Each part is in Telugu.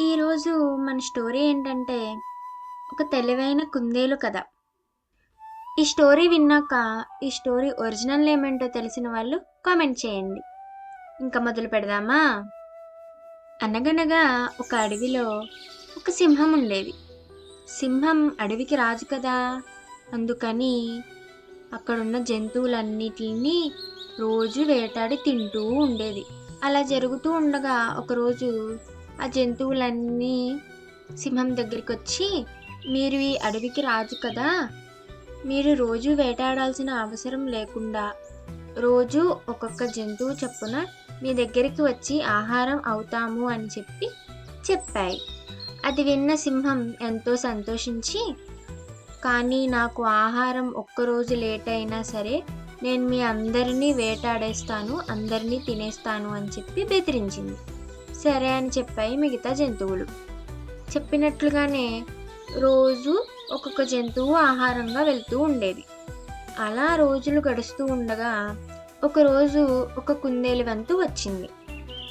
ఈరోజు మన స్టోరీ ఏంటంటే ఒక తెలివైన కుందేలు కథ. ఈ స్టోరీ విన్నాక ఈ స్టోరీ ఒరిజినల్ ఏమేంటో తెలిసిన వాళ్ళు కామెంట్ చేయండి. ఇంకా మొదలు పెడదామా? అనగనగా ఒక అడవిలో ఒక సింహం ఉండేది. సింహం అడవికి రాజు కదా. అందుకని అక్కడున్న జంతువులన్నిటిని రోజు వేటాడి తింటూ ఉండేది. అలా జరుగుతూ ఉండగా ఒకరోజు ఆ జంతువులన్నీ సింహం దగ్గరికి వచ్చి మీరు ఈ అడవికి రాజు కదా మీరు రోజు వేటాడాల్సిన అవసరం లేకుండా రోజు ఒక్కొక్క జంతువు చొప్పున మీ దగ్గరికి వచ్చి ఆహారం అవుతాము అని చెప్పి చెప్పాయి. అది విన్న సింహం ఎంతో సంతోషించి కానీ నాకు ఆహారం ఒక్కరోజు లేట్ అయినా సరే నేను మీ అందరినీ వేటాడేస్తాను అందరినీ తినేస్తాను అని చెప్పి బెదిరించింది. సరే అని చెప్పాయి మిగతా జంతువులు. చెప్పినట్లుగానే రోజు ఒక్కొక్క జంతువు ఆహారంగా వెళ్తూ ఉండేది. అలా రోజులు గడుస్తూ ఉండగా ఒకరోజు ఒక కుందేలు వంతు వచ్చింది.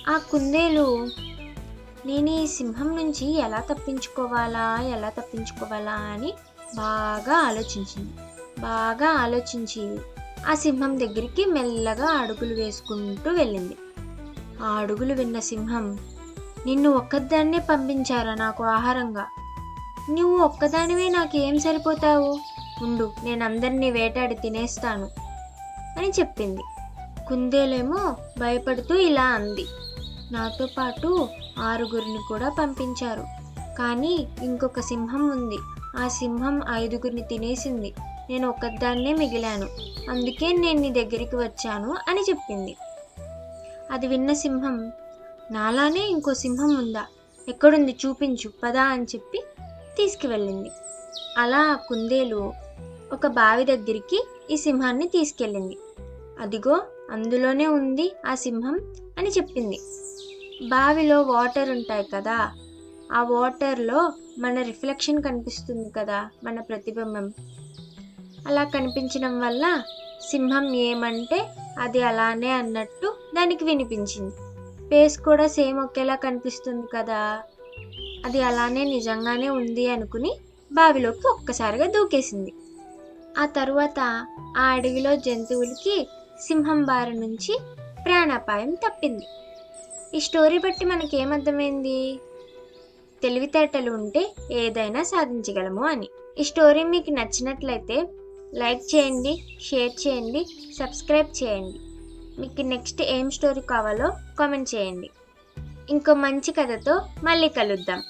ఆ కుందేలు నేను ఈ సింహం నుంచి ఎలా తప్పించుకోవాలా ఎలా తప్పించుకోవాలా అని బాగా ఆలోచించింది. బాగా ఆలోచించి ఆ సింహం దగ్గరికి మెల్లగా అడుగులు వేసుకుంటూ వెళ్ళింది. ఆ అడుగులు విన్న సింహం నిన్ను ఒక్కదాన్నే పంపించారా నాకు ఆహారంగా? నువ్వు ఒక్కదానివే నాకేం సరిపోతావు? ఉండు నేనందరినీ వేటాడి తినేస్తాను అని చెప్పింది. కుందేలేమో భయపడుతూ ఇలా అంది. నాతో పాటు ఆరుగురిని కూడా పంపించారు. కానీ ఇంకొక సింహం ఉంది. ఆ సింహం ఐదుగురిని తినేసింది. నేను ఒక్కదాన్నే మిగిలాను. అందుకే నేను నీ దగ్గరికి వచ్చాను అని చెప్పింది. అది విన్న సింహం నాలానే ఇంకో సింహం ఉందా? ఎక్కడుంది చూపించు పదా అని చెప్పి తీసుకువెళ్ళింది. అలా కుందేలు ఒక బావి దగ్గరికి ఈ సింహాన్ని తీసుకెళ్ళింది. అదిగో అందులోనే ఉంది ఆ సింహం అని చెప్పింది. బావిలో వాటర్ ఉంటాయి కదా ఆ వాటర్లో మన రిఫ్లెక్షన్ కనిపిస్తుంది కదా మన ప్రతిబింబం. అలా కనిపించడం వల్ల సింహం ఏమంటే అది అలానే అన్నట్టు దానికి వినిపించింది. ఫేస్ కూడా సేమ్ ఒకేలా కనిపిస్తుంది కదా. అది అలానే నిజంగానే ఉంది అనుకుని బావిలోకి ఒక్కసారిగా దూకేసింది. ఆ తరువాత ఆ అడవిలో జంతువులకి సింహం బారి నుంచి ప్రాణాపాయం తప్పింది. ఈ స్టోరీ బట్టి మనకేమర్థమైంది? తెలివితేటలు ఉంటే ఏదైనా సాధించగలము అని. ఈ స్టోరీ మీకు నచ్చినట్లయితే లైక్ చేయండి షేర్ చేయండి సబ్స్క్రైబ్ చేయండి. మీకు నెక్స్ట్ ఏం స్టోరీ కావాలో కామెంట్ చేయండి. ఇంకో మంచి కథతో మళ్ళీ కలుద్దాం.